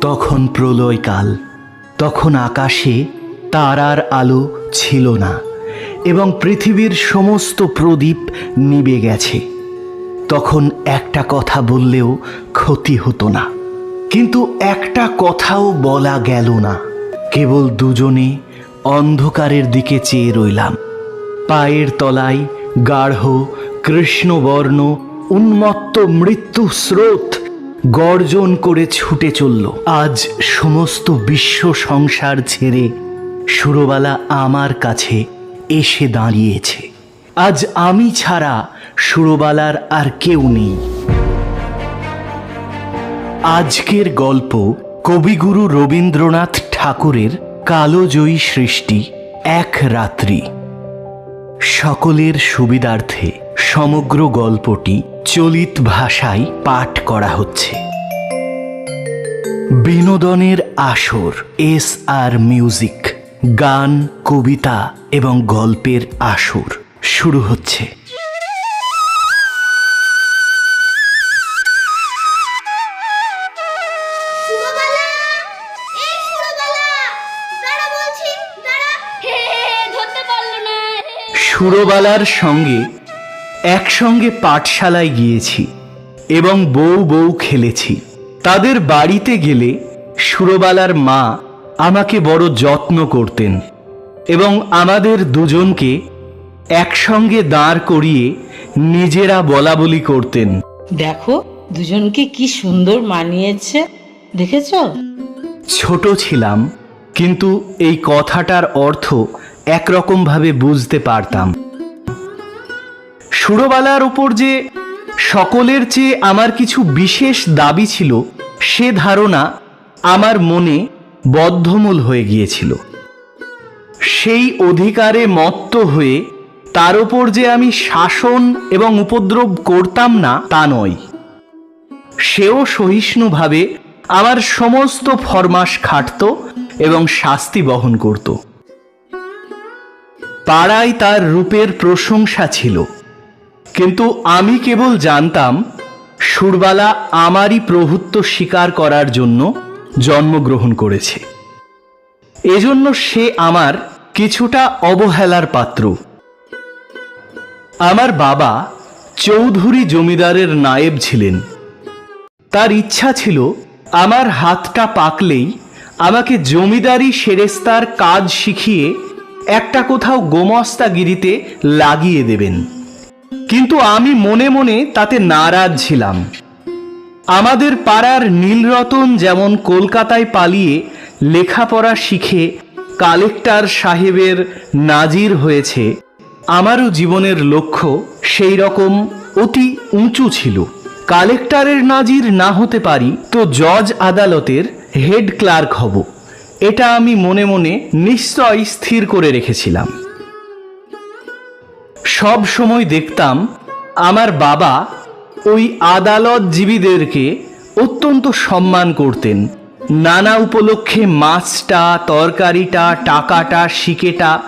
তখন প্রলয়কাল, তখন আকাশে তারার আলো ছিল না, এবং পৃথিবীর সমস্ত প্রদীপ নিবে গেছে। তখন একটা কথা বললেও ক্ষতি হতো না, কিন্তু একটা কথাও বলা গেল না। কেবল দুজনে অন্ধকারের দিকে চেয়ে রইলাম। পায়ের তলায় গাঢ় কৃষ্ণবর্ণ, উন্মত্ত মৃত্যু স্রোত গর্জন করে ছুটে চলল। আজ সমস্ত বিশ্ব সংসার ছেড়ে সুরবালা আমার কাছে এসে দাঁড়িয়েছে। আজ আমি ছাড়া সুরবালার আর কেউ নেই। আজকের গল্প কবিগুরু রবীন্দ্রনাথ ঠাকুরের কালোজয়ী সৃষ্টি এক রাত্রি। সকলের সুবিধার্থে সমগ্র গল্পটি চলিত ভাষায় পাঠ করা হচ্ছে। বিনোদনের আসর এস আর মিউজিক গান কবিতা এবং গল্পের আসর শুরু হচ্ছে। সুরবালার সঙ্গে একসঙ্গে পাঠশালায় গিয়েছি এবং বউ বউ খেলেছি। তাদের বাড়িতে গেলে সুরবালার মা আমাকে বড় যত্ন করতেন এবং আমাদের দুজনকে একসঙ্গে দাঁড় করিয়ে নিজেরা বলা বলি করতেন। দেখো দুজনকে কি সুন্দর মানিয়েছে দেখেছ? ছোট ছিলাম কিন্তু এই কথাটার অর্থ একরকমভাবে বুঝতে পারতাম। সুরবালার উপর যে সকলের চেয়ে আমার কিছু বিশেষ দাবি ছিল, সে ধারণা আমার মনে বদ্ধমূল হয়ে গিয়েছিল। সেই অধিকারে মত্ত হয়ে তার উপর যে আমি শাসন এবং উপদ্রব করতাম না, তা নয়। সেও সহিষ্ণুভাবে আমার সমস্ত ফরমাস খাটত এবং শাস্তি বহন করত। পাড়ায় তার রূপের প্রশংসা ছিল। কিন্তু আমি কেবল জানতাম, সুরবালা আমারই প্রভুত্ব স্বীকার করার জন্য জন্মগ্রহণ করেছে। এজন্য সে আমার কিছুটা অবহেলার পাত্র। আমার বাবা চৌধুরী জমিদারের নায়েব ছিলেন। তার ইচ্ছা ছিল আমার হাতটা পাকলেই আমাকে জমিদারি সেরেস্তার কাজ শিখিয়ে একটা কোথাও গোমস্তাগিরিতে লাগিয়ে দেবেন। কিন্তু আমি মনে মনে তাতে নারাজ ছিলাম। আমাদের পাড়ার নীলরতন যেমন কলকাতায় পালিয়ে লেখাপড়া শিখে কালেক্টর সাহেবের নাজির হয়েছে, আমারও জীবনের লক্ষ্য সেই রকম অতি উঁচু ছিল। কালেক্টরের নাজির না হতে পারি তো জজ আদালতের হেড ক্লার্ক হব, এটা আমি মনে মনে নিশ্চয় স্থির করে রেখেছিলাম। সব সময় দেখতাম আমার বাবা ওই আদালতজীবীদেরকে অত্যন্ত সম্মান করতেন। নানা উপলক্ষে মাছটা, তরকারিটা, টাকাটা, শিকেটা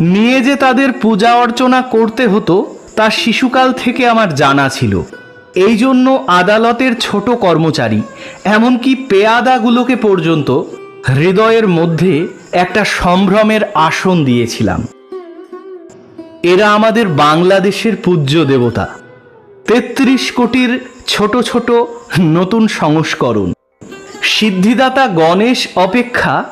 নিয়ে যে তাদের পূজা অর্চনা করতে হতো, তা শিশুকাল থেকে আমার জানা ছিল। এই জন্য আদালতের ছোট কর্মচারী, এমনকি পেয়াদাগুলোকে পর্যন্ত হৃদয়ের মধ্যে একটা সম্ভ্রমের আসন দিয়েছিলাম। এরা আমাদের বাংলাদেশের পূজ্য দেবতা। তেত্রিশ কোটির ছোট ছোট নতুন সংস্করণ। সিদ্ধিদাতা গণেশ অপেক্ষা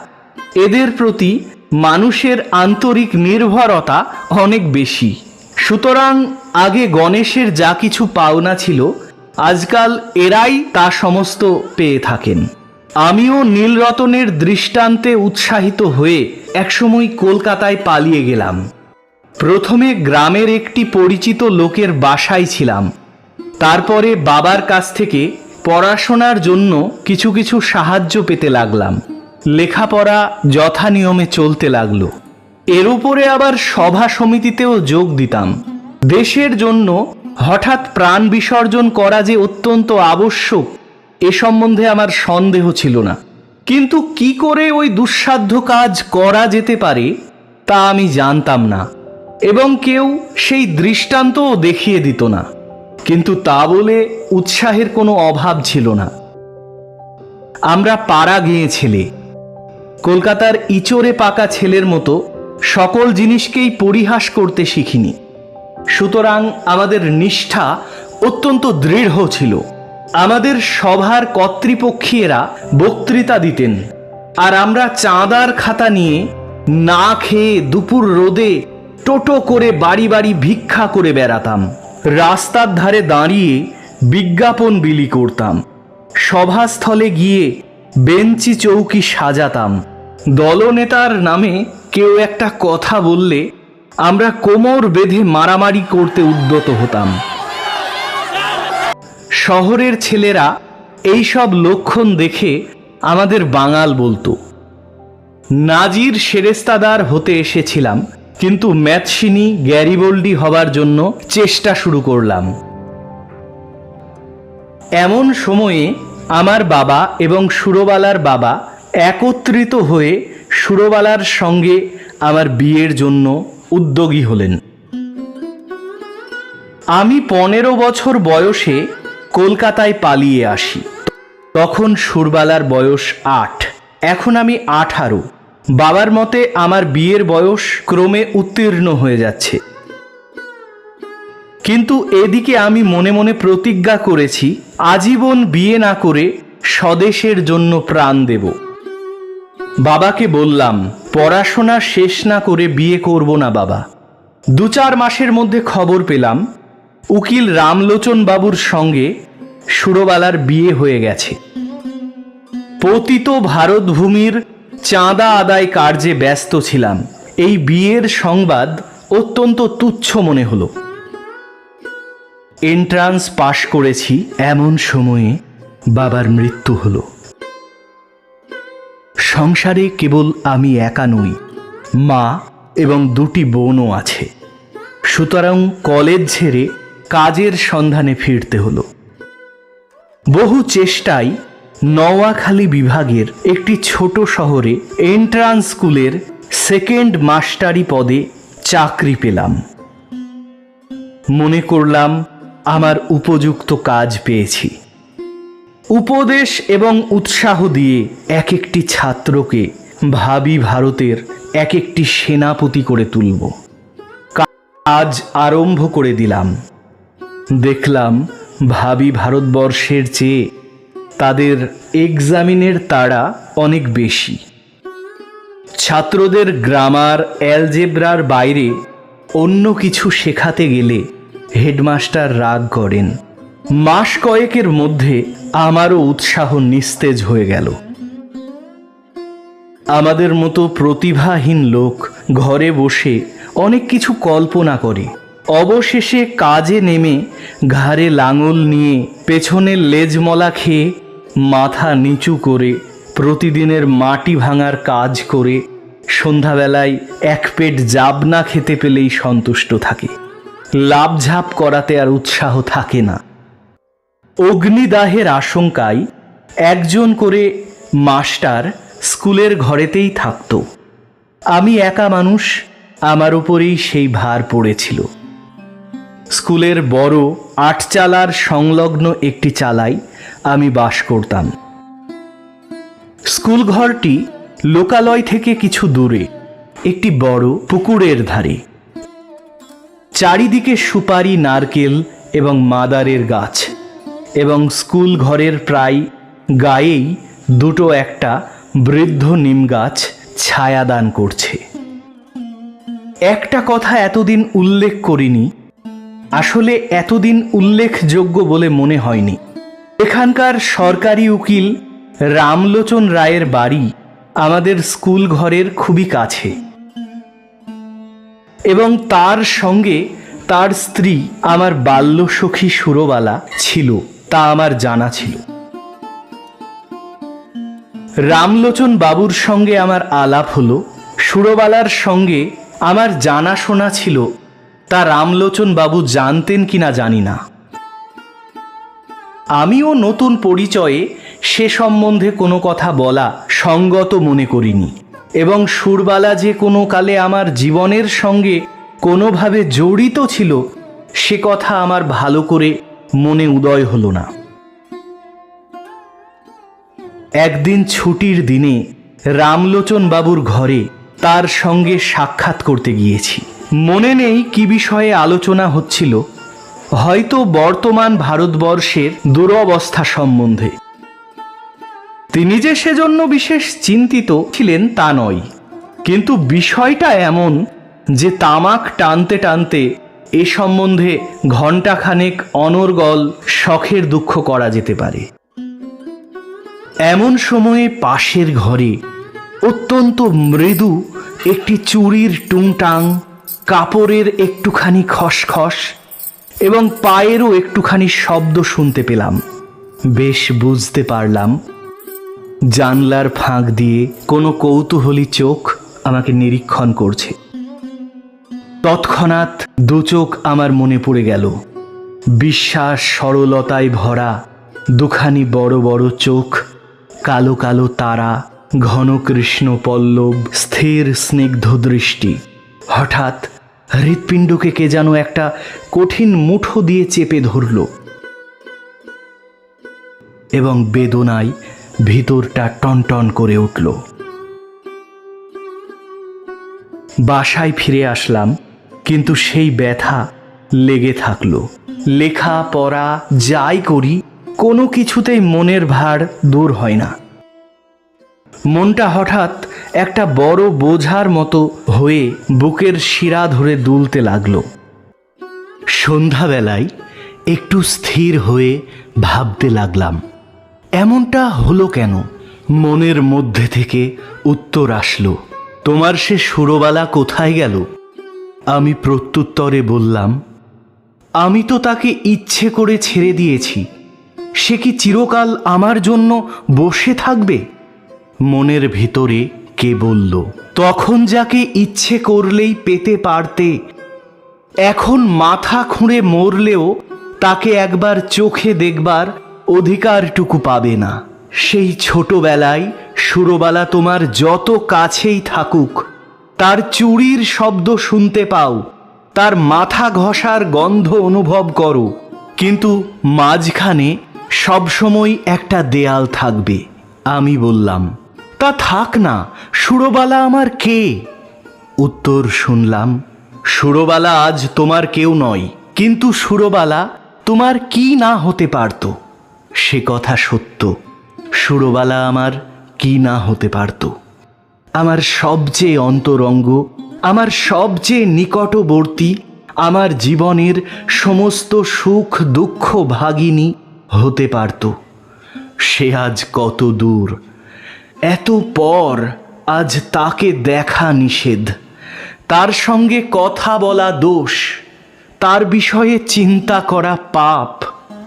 এদের প্রতি মানুষের আন্তরিক নির্ভরতা অনেক বেশি। সুতরাং আগে গণেশের যা কিছু পাওনা ছিল, আজকাল এরাই তা সমস্ত পেয়ে থাকেন। আমিও নীলরতনের দৃষ্টান্তে উৎসাহিত হয়ে একসময় কলকাতায় পালিয়ে গেলাম। প্রথমে গ্রামের একটি পরিচিত লোকের বাসায় ছিলাম। তারপরে বাবার কাছ থেকে পড়াশোনার জন্য কিছু কিছু সাহায্য পেতে লাগলাম। লেখাপড়া যথা নিয়মে চলতে লাগল। এর উপরে আবার সভা সমিতিতেও যোগ দিতাম। দেশের জন্য হঠাৎ প্রাণ বিসর্জন করা যে অত্যন্ত আবশ্যক, এ সম্বন্ধে আমার সন্দেহ ছিল না। কিন্তু কি করে ওই দুঃসাধ্য কাজ করা যেতে পারে, তা আমি জানতাম না। এবং কেউ সেই দৃষ্টান্তও দেখিয়ে দিত না। কিন্তু তা বলে উৎসাহের কোনো অভাব ছিল না। আমরা পাড়া গেঁয়ে ছেলে। কলকাতার ইচড়ে পাকা ছেলের মতো সকল জিনিসকেই পরিহাস করতে শিখিনি। সুতরাং আমাদের নিষ্ঠা অত্যন্ত দৃঢ় ছিল। আমাদের সভার কর্তৃপক্ষীয়রা বক্তৃতা দিতেন। আর আমরা চাঁদার খাতা নিয়ে না খেয়ে দুপুর রোদে টোটো করে বাড়ি বাড়ি ভিক্ষা করে বেড়াতাম। রাস্তার ধারে দাঁড়িয়ে বিজ্ঞাপন বিলি করতাম। সভাস্থলে গিয়ে বেঞ্চি চৌকি সাজাতাম। দলনেতার নামে কেউ একটা কথা বললে আমরা কোমর বেঁধে মারামারি করতে উদ্যত হতাম। শহরের ছেলেরা এই সব লক্ষণ দেখে আমাদের বাঙাল বলতো। নাজির সেরেস্তাদার হতে এসেছিলাম। কিন্তু ম্যাথসিনী গ্যারিবোল্ডি হবার জন্য চেষ্টা শুরু করলাম। এমন সময়ে আমার বাবা এবং সুরবালার বাবা একত্রিত হয়ে সুরবালার সঙ্গে আমার বিয়ের জন্য উদ্যোগী হলেন। আমি পনেরো বছর বয়সে কলকাতায় পালিয়ে আসি। তখন সুরবালার বয়স আট। এখন আমি আঠারো। বাবার মতে আমার বিয়ের বয়স ক্রমে উত্তীর্ণ হয়ে যাচ্ছে। কিন্তু এদিকে আমি মনে মনে প্রতিজ্ঞা করেছি, আজীবন বিয়ে না করে স্বদেশের জন্য প্রাণ দেব। বাবাকে বললাম, পড়াশোনা শেষ না করে বিয়ে করব না বাবা। দু চার মাসের মধ্যে খবর পেলাম, উকিল রামলোচন বাবুর সঙ্গে সুরবালার বিয়ে হয়ে গেছে। পতিত ভারতভূমির চাঁদা আদায় কার্যে ব্যস্ত ছিলাম। এই বিয়ের সংবাদ অত্যন্ত তুচ্ছ মনে হলো। এন্ট্রান্স পাশ করেছি এমন সময়ে বাবার মৃত্যু হলো। সংসারে কেবল আমি একা নই, মা এবং দুটি বোনও আছে। সুতরাং কলেজ ছেড়ে কাজের সন্ধানে ফিরতে হলো। বহু চেষ্টায় নওয়াখালী বিভাগের একটি ছোট শহরে এন্ট্রান্স স্কুলের সেকেন্ড মাস্টারি পদে চাকরি পেলাম। মনে করলাম, আমার উপযুক্ত কাজ পেয়েছি। উপদেশ এবং উৎসাহ দিয়ে এক একটি ছাত্রকে ভাবি ভারতের এক একটি সেনাপতি করে তুলব। কাজ আরম্ভ করে দিলাম। দেখলাম, ভাবি ভারতবর্ষের চেয়ে তাদের এক্সামিনের তাড়া অনেক বেশি। ছাত্রদের গ্রামার অ্যালজেব্রার বাইরে অন্য কিছু শেখাতে গেলে হেডমাস্টার রাগ করেন। মাস কয়েকের মধ্যে আমারও উৎসাহ নিস্তেজ হয়ে গেল। আমাদের মতো প্রতিভাহীন লোক ঘরে বসে অনেক কিছু কল্পনা করে। অবশেষে কাজে নেমে ঘাড়ে লাঙল নিয়ে পেছনে লেজমলা খেয়ে মাথা নিচু করে, প্রতিদিনের মাটি ভাঙার কাজ করে, সন্ধ্যাবেলায় এক পেট জাবনা খেতে পেলেই সন্তুষ্ট থাকে। লাভঝাপ করাতে আর উৎসাহ থাকে না। অগ্নিদাহের আশঙ্কায় একজন করে মাস্টার স্কুলের ঘরেতেই থাকতো। আমি একা মানুষ, আমার উপরেই সেই ভার পড়েছিল। স্কুলের বড় আটচালার সংলগ্ন একটি চালায় আমি বাস করতাম। স্কুল ঘরটি লোকালয় থেকে কিছু দূরে, একটি বড় পুকুরের ধারে। চারিদিকে সুপারি, নারকেল এবং মাদারের গাছ এবং স্কুল ঘরের প্রায় গায়েই দুটো একটা বৃদ্ধ নিম গাছ ছায়াদান করছে। একটা কথা এতদিন উল্লেখ করিনি আসলে এতদিন উল্লেখযোগ্য বলে মনে হয়নি। এখানকার সরকারি উকিল রামলোচন রায়ের বাড়ি আমাদের স্কুল ঘরের খুবই কাছে। এবং তার সঙ্গে তার স্ত্রী আমার বাল্যসখী সুরবালা ছিল, তা আমার জানা ছিল। রামলোচন বাবুর সঙ্গে আমার আলাপ হলো, সুরবালার সঙ্গে আমার জানাশোনা ছিল তা রামলোচন বাবু জানতেন কিনা জানি না। আমিও নতুন পরিচয়ে সে সম্বন্ধে কোনো কথা বলা সঙ্গত মনে করিনি এবং সুরবালা যে কোনো কালে আমার জীবনের সঙ্গে কোনোভাবে জড়িত ছিল, সে কথা আমার ভালো করে মনে উদয় হলো না। একদিন ছুটির দিনে রামলোচন বাবুর ঘরে তার সঙ্গে সাক্ষাৎ করতে গিয়েছি। মনে নেই কি বিষয়ে আলোচনা হচ্ছিল, হয়তো বর্তমান ভারতবর্ষের দুরবস্থা সম্বন্ধে। তিনি যে সেজন্য বিশেষ চিন্তিত ছিলেন তা নয়, কিন্তু বিষয়টা এমন যে তামাক টানতে টানতে এ সম্বন্ধে ঘণ্টাখানেক অনর্গল শখের দুঃখ করা যেতে পারে। এমন সময়ে পাশের ঘরে অত্যন্ত মৃদু একটি চুরির টুংটাং কাপড়ের একটুখানি খসখস এবং পায়েরও একটুখানি শব্দ শুনতে পেলাম। বেশ বুঝতে পারলাম। জানলার ফাঁক দিয়ে কোনো কৌতূহলী চোখ আমাকে নিরীক্ষণ করছে। তৎক্ষণাৎ দু চোখ আমার মনে পড়ে গেল। বিশ্বাস সরলতায় ভরা দুখানি বড় বড় চোখ, কালো কালো তারা, ঘন কৃষ্ণ পল্লব, স্থির স্নিগ্ধ দৃষ্টি। হঠাৎ হৃৎপিণ্ডকে কে যেন একটা কঠিন মুঠো দিয়ে চেপে ধরল। এবং বেদনায় ভিতরটা টনটন করে উঠল। বাসায় ফিরে আসলাম, কিন্তু সেই ব্যথা লেগে থাকল। লেখা পড়া যাই করি, কোনো কিছুতেই মনের ভার দূর হয় না। মনটা হঠাৎ একটা বড় বোঝার মতো হয়ে বুকের শিরা ধরে দুলতে লাগল। সন্ধ্যাবেলায় একটু স্থির হয়ে ভাবতে লাগলাম, এমনটা হলো কেন? মনের মধ্যে থেকে উত্তর আসলো, তোমার সে সুরবালা কোথায় গেল? আমি প্রত্যুত্তরে বললাম, আমি তো তাকে ইচ্ছে করে ছেড়ে দিয়েছি, সে কি চিরকাল আমার জন্য বসে থাকবে? মনের ভিতরে কে বলল, তখন যাকে ইচ্ছে করলেই পেতে পারতে, এখন মাথা খুঁড়ে মরলেও তাকে একবার চোখে দেখবার অধিকারটুকু পাবে না। সেই ছোটবেলায় সুরবালা তোমার যত কাছেই থাকুক, তার চুরির শব্দ শুনতে পাও, তার মাথা ঘষার গন্ধ অনুভব করো। কিন্তু মাঝখানে সবসময় একটা দেয়াল থাকবে, আমি বললাম তা থাক না, সুরবালা আমার কে? উত্তর শুনলাম, সুরবালা আজ তোমার কেউ নয়, কিন্তু সুরবালা তোমার কি না হতে পারত? সে কথা সত্য, সুরবালা আমার কি না হতে পারত? আমার সবচেয়ে অন্তরঙ্গ, আমার সবচেয়ে নিকটবর্তী, আমার জীবনের সমস্ত সুখ দুঃখ ভাগিনী হতে পারত। সে আজ কত দূর এত পর আজ তাকে দেখা নিষেধ। তার সঙ্গে কথা বলা দোষ, তার বিষয়ে চিন্তা করা পাপ।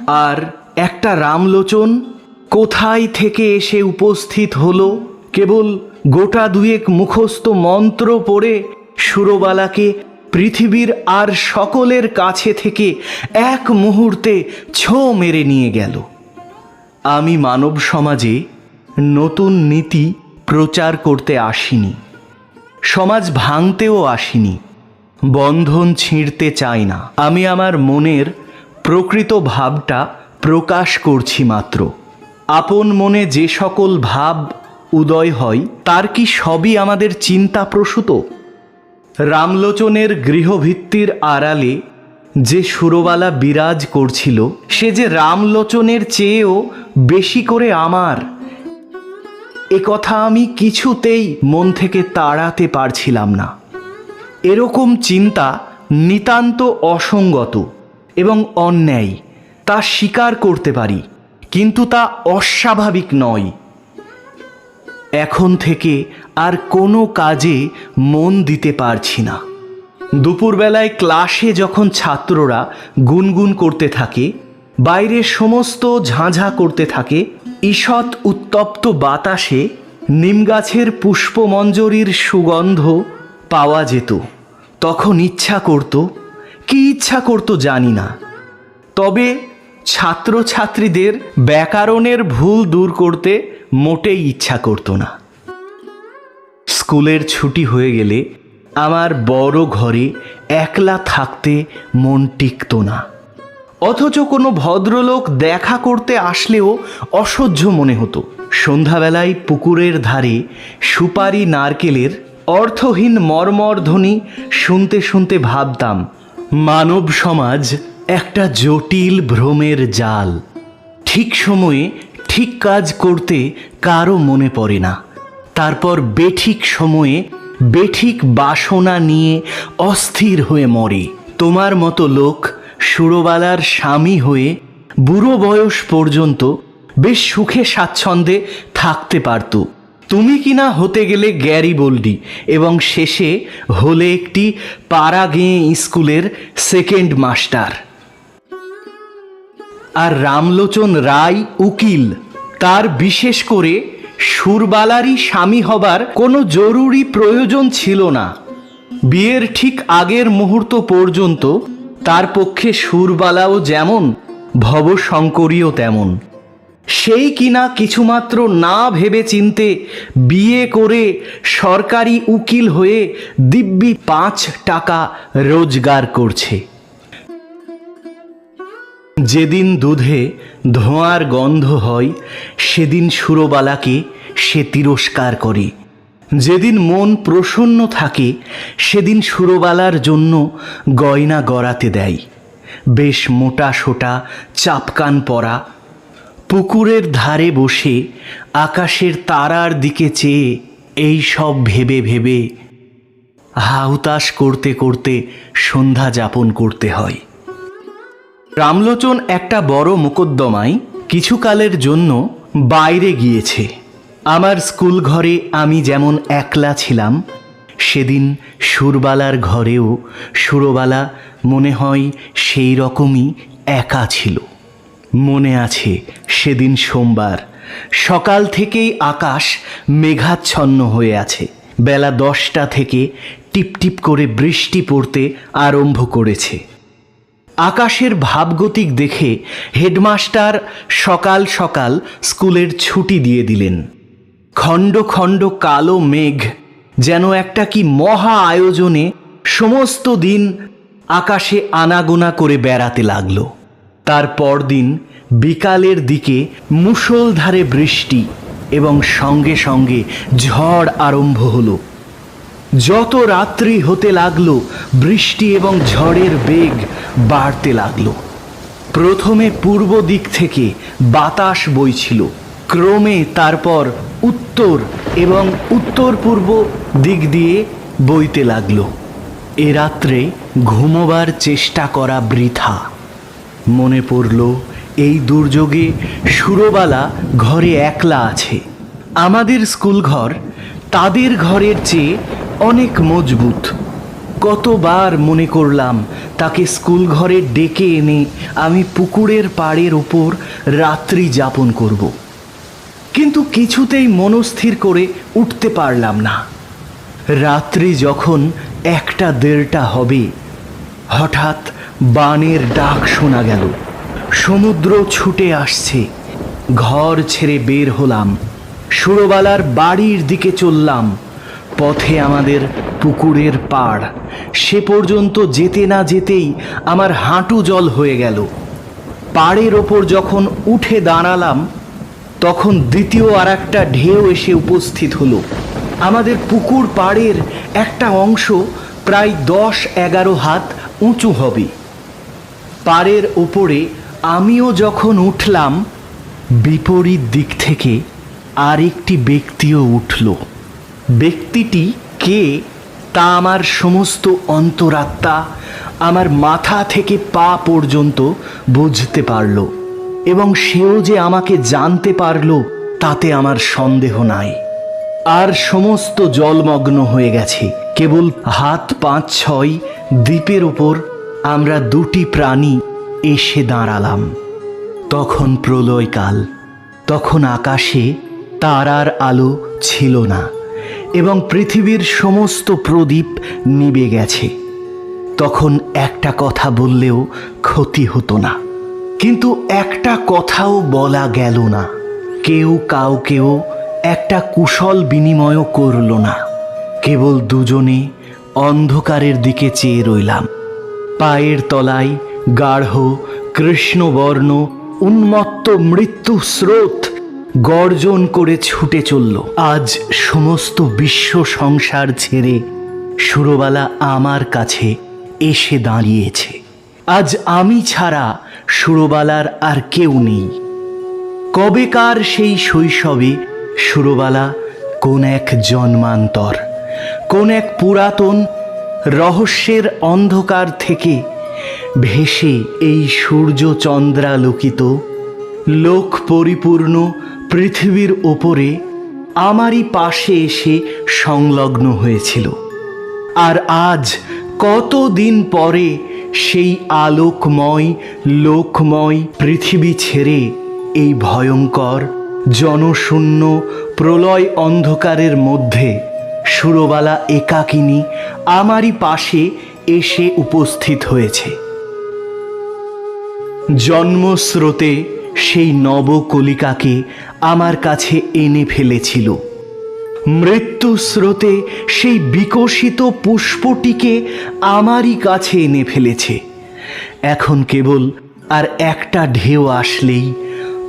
আর একটা রামলোচন কোথায় থেকে এসে উপস্থিত হলো? কেবল গোটা দুয়েক মুখস্থ মন্ত্র পড়ে সুরবালাকে পৃথিবীর আর সকলের কাছে থেকে এক মুহূর্তে ছো মেরে নিয়ে গেল। আমি মানব সমাজে নতুন নীতি প্রচার করতে আসিনি। সমাজ ভাঙতেও আসিনি। বন্ধন ছিঁড়তে চাই না। আমি আমার মনের প্রকৃত ভাবটা প্রকাশ করছি মাত্র। আপন মনে যে সকল ভাব উদয় হয়, তার কি সবই আমাদের চিন্তা প্রসূত রামলোচনের গৃহভিত্তির আড়ালে যে সুরবালা বিরাজ করছিল, সে যে রামলোচনের চেয়েও বেশি করে আমার এ কথা আমি কিছুতেই মন থেকে তাড়াতে পারছিলাম না। এরকম চিন্তা নিতান্ত অসঙ্গত এবং অন্যায়, তা স্বীকার করতে পারি, কিন্তু তা অস্বাভাবিক নয়। এখন থেকে আর কোনো কাজে মন দিতে পারছি না। দুপুরবেলায় ক্লাসে যখন ছাত্ররা গুনগুন করতে থাকে বাইরে সমস্ত ঝাঁঝা করতে থাকে ঈষৎ উত্তপ্ত বাতাসে নিমগাছের পুষ্পমঞ্জরির সুগন্ধ পাওয়া যেত। তখন ইচ্ছা করত, কি ইচ্ছা করত জানি না। তবে ছাত্রছাত্রীদের ব্যাকরণের ভুল দূর করতে মোটেই ইচ্ছা করতো না। স্কুলের ছুটি হয়ে গেলে আমার বড় ঘরে একলা থাকতে মন টিকত না। অথচ কোনো ভদ্রলোক দেখা করতে আসলেও অসহ্য মনে হতো। সন্ধ্যাবেলায় পুকুরের ধারে সুপারি নারকেলের অর্থহীন মর্মর ধ্বনি শুনতে শুনতে ভাবতাম, মানব সমাজ একটা জটিল ভ্রমের জাল। ঠিক সময়ে ঠিক কাজ করতে কারও মনে পড়ে না। তারপর বেঠিক সময়ে বেঠিক বাসনা নিয়ে অস্থির হয়ে মরে। তোমার মতো লোক সুরবালার স্বামী হয়ে বুড়ো বয়স পর্যন্ত বেশ সুখে স্বাচ্ছন্দ্যে থাকতে পারত। তুমি কিনা হতে গেলে গ্যারি বলডি এবং শেষে হলে একটি পাড়া গেঁয়ে স্কুলের সেকেন্ড মাস্টার। আর রামলোচন রায় উকিল, তার বিশেষ করে সুরবালারই স্বামী হবার কোনো জরুরি প্রয়োজন ছিল না। বিয়ের ঠিক আগের মুহূর্ত পর্যন্ত তার পক্ষে সুরবালাও যেমন, ভবশঙ্করীও তেমন। সেই কিনা কিছুমাত্র না ভেবে চিনতে বিয়ে করে সরকারি উকিল হয়ে দিব্যি পাঁচ টাকা রোজগার করছে। যেদিন দুধে ধোঁয়ার গন্ধ হয়, সেদিন সুরবালাকে সে তিরস্কার করে। যেদিন মন প্রসন্ন থাকে, সেদিন সুরবালার জন্য গয়না গড়াতে দেয়। বেশ মোটা সোটা চাপকান পরা, পুকুরের ধারে বসে আকাশের তারার দিকে চেয়ে এই সব ভেবে ভেবে হাউতাস করতে করতে সন্ধ্যা যাপন করতে হয়। রামলোচন একটা বড় মোকদ্দমায় কিছুকালের জন্য বাইরে গিয়েছে। আমার স্কুল ঘরে আমি যেমন একলা ছিলাম, সেদিন সুরবালার ঘরেও সুরবালা মনে হয় সেই রকমই একা ছিল। মনে আছে সেদিন সোমবার, সকাল থেকেই আকাশ মেঘাচ্ছন্ন হয়ে আছে। বেলা দশটা থেকে টিপটিপ করে বৃষ্টি পড়তে আরম্ভ করেছে। আকাশের ভাবগতিক দেখে হেডমাস্টার সকাল সকাল স্কুলের ছুটি দিয়ে দিলেন। খণ্ড খণ্ড কালো মেঘ, যেন একটা কি মহা আয়োজনে সমস্ত দিন আকাশে আনাগোনা করে বেড়াতে লাগল। তার পরদিন বিকালের দিকে মুষলধারে বৃষ্টি এবং সঙ্গে সঙ্গে ঝড় আরম্ভ হলো। যত রাত্রি হতে লাগল, বৃষ্টি এবং ঝড়ের বেগ বাড়তে লাগল। প্রথমে পূর্ব দিক থেকে বাতাস বইছিল। ক্রমে তারপর উত্তর এবং উত্তর পূর্ব দিক দিয়ে বইতে লাগল। এ রাত্রে ঘুমোবার চেষ্টা করা বৃথা। মনে পড়ল, এই দুর্যোগে সুরবালা ঘরে একলা আছে। আমাদের স্কুল ঘর তাদের ঘরের চেয়ে অনেক মজবুত। কতবার মনে করলাম, তাকে স্কুল ঘরে ডেকে এনে আমি পুকুরের পাড়ের ওপর রাত্রি যাপন করব। কিন্তু কিছুতেই মনস্থির করে উঠতে পারলাম না। রাত্রি যখন একটা দেড়টা হবে, হঠাৎ বানের ডাক শোনা গেল। সমুদ্র ছুটে আসছে, ঘর ছেড়ে বের হলাম, সুরবালার বাড়ির দিকে চললাম, পথে আমাদের পুকুরের পাড়। সে পর্যন্ত যেতে না যেতেই আমার হাঁটু জল হয়ে গেল। পাড়ের ওপর যখন উঠে দাঁড়ালাম তখন দ্বিতীয় আর একটা ঢেউ এসে উপস্থিত হলো। আমাদের পুকুর পাড়ের একটা অংশ প্রায় দশ এগারো হাত উঁচু হবে। পাড়ের ওপরে আমিও যখন উঠলাম, বিপরীত দিক থেকে আরেকটি ব্যক্তিও উঠল। ব্যক্তিটি কে তা আমার সমস্ত অন্তরাত্মা আমার মাথা থেকে পা পর্যন্ত বুঝতে পারল। এবং সেও যে আমাকে জানতে পারল, তাতে আমার সন্দেহ নাই। আর সমস্ত জলমগ্ন হয়ে গেছে। কেবল হাত পাঁচ ছয় দ্বীপের ওপর আমরা দুটি প্রাণী এসে দাঁড়ালাম। তখন প্রলয়কাল, তখন আকাশে তারার আলো ছিল না এবং পৃথিবীর সমস্ত প্রদীপ নিবে গেছে। তখন একটা কথা বললেও ক্ষতি হতো না। কিন্তু একটা কথাও বলা গেল না। কেউ কাউকেও একটা কুশল বিনিময়ও করল না। কেবল দুজনে অন্ধকারের দিকে চেয়ে রইলাম। পায়ের তলায় গাঢ়, কৃষ্ণবর্ণ, উন্মত্ত মৃত্যু স্রোত গর্জন করে ছুটে চলল। আজ সমস্ত বিশ্ব সংসার ছেড়ে সুরবালা আমার কাছে এসে দাঁড়িয়েছে। আজ আমি ছাড়া সুরবালার আর কেউ নেই। কবেকার সেই শৈশবে সুরবালা কোন এক জন্মান্তর, কোন এক পুরাতন রহস্যের অন্ধকার থেকে ভেসে এই সূর্য চন্দ্রালোকিত লোক পরিপূর্ণ পৃথিবীর ওপরে আমারই পাশে এসে সংলগ্ন হয়েছিল। আর আজ কতদিন পরে সেই আলোকময়, লোকময় পৃথিবী ছেড়ে এই ভয়ঙ্কর, জনশূন্য, প্রলয় অন্ধকারের মধ্যে সুরবালা একাকিনী আমারই পাশে এসে উপস্থিত হয়েছে। জন্মস্রোতে সেই নবকলিকাকে আমার কাছে এনে ফেলেছিল। মৃত্যু স্রোতে সেই বিকশিত পুষ্পটিকে আমারই কাছে এনে ফেলেছে। এখন কেবল আর একটা ঢেউ আসলেই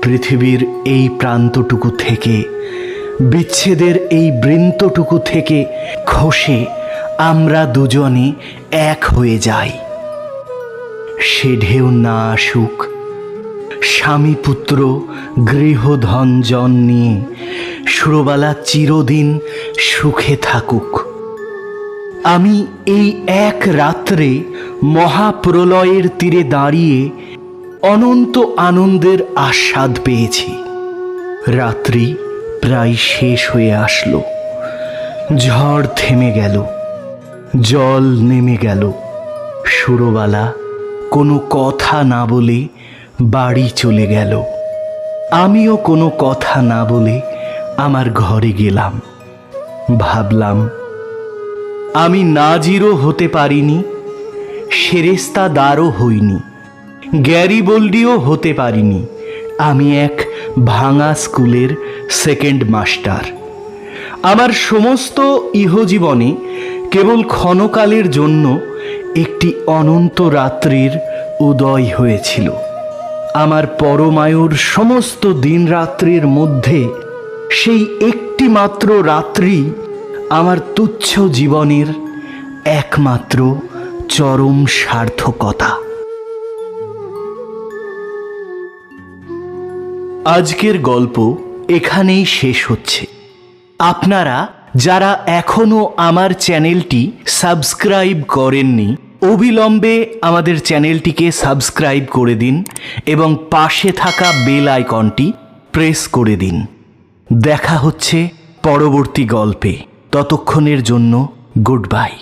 পৃথিবীর এই প্রান্তটুকু থেকে, বিচ্ছেদের এই বৃন্তটুকু থেকে খসে আমরা দুজনে এক হয়ে যাই। সে ঢেউ না আসুক। স্বামী পুত্র গৃহধন নিয়ে সুরবালা চিরদিন সুখে থাকুক। আমি এই এক রাত্রে মহাপ্রলয়ের তীরে দাঁড়িয়ে অনন্ত আনন্দের আস্বাদ পেয়েছি। রাত্রি প্রায় শেষ হয়ে আসলো। ঝড় থেমে গেল। জল নেমে গেল। সুরবালা কোনো কথা না বলে বাড়ি চলে গেল। আমিও কোনো কথা না বলে আমার ঘরে গেলাম। ভাবলাম, আমি নাজিরও হতে পারিনি, সেরেস্তাদারও হইনি, গ্যারিবোল্ডিও হতে পারিনি, আমি এক ভাঙা স্কুলের সেকেন্ড মাস্টার। আমার সমস্ত ইহজীবনে কেবল ক্ষণকালের জন্য একটি অনন্ত রাত্রির উদয় হয়েছিল। আমার পরমায়ুর সমস্ত দিন রাত্রির মধ্যে সেই একটি মাত্র রাত্রি আমার তুচ্ছ জীবনের একমাত্র চরম সার্থকতা। আজকের গল্প এখানেই শেষ হচ্ছে। আপনারা যারা এখনও আমার চ্যানেলটি সাবস্ক্রাইব করেননি, অবিলম্বে আমাদের চ্যানেলটিকে সাবস্ক্রাইব করে দিন এবং পাশে থাকা বেল আইকনটি প্রেস করে দিন। দেখা হচ্ছে পরবর্তী গল্পে। ততক্ষণের জন্য গুড বাই